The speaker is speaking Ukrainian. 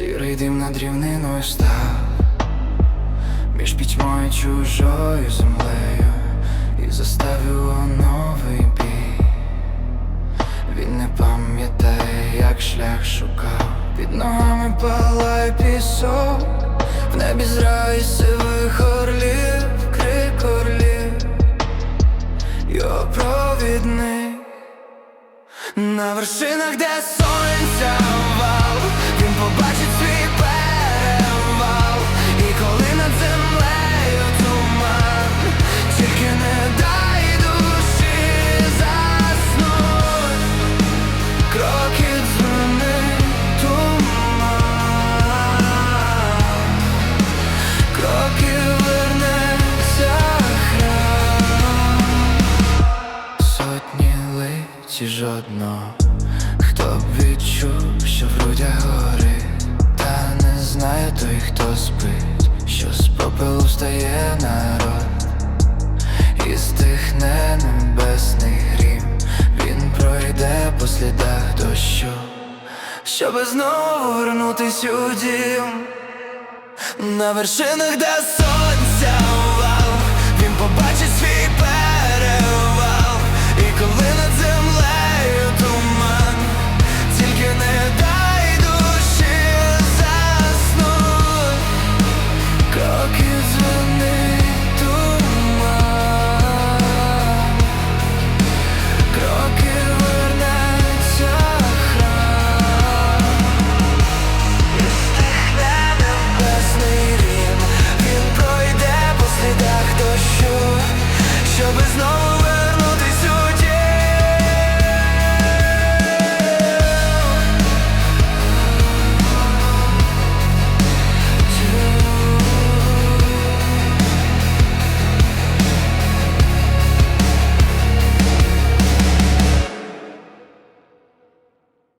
Сірий дим над рівниною став. Між пітьмою чужою землею. І заставив новий бій. Він не пам'ятає, як шлях шукав. Під ногами палає пісок. В небі зрає сивих орлів, крик орлів. Його провідник. На вершинах, де сонця побачить свій перевал, і коли над землею туман, тільки не дай душі заснуть, кроки дзвони туман, кроки вернеться. Сотні лиці жодного, хто відчув, що в горить, та не знає той, хто спить, що з попелу встає народ, і стихне небесний грім, він пройде по слідах дощу, щоби знову вернутись у дім. На вершинах, де сонця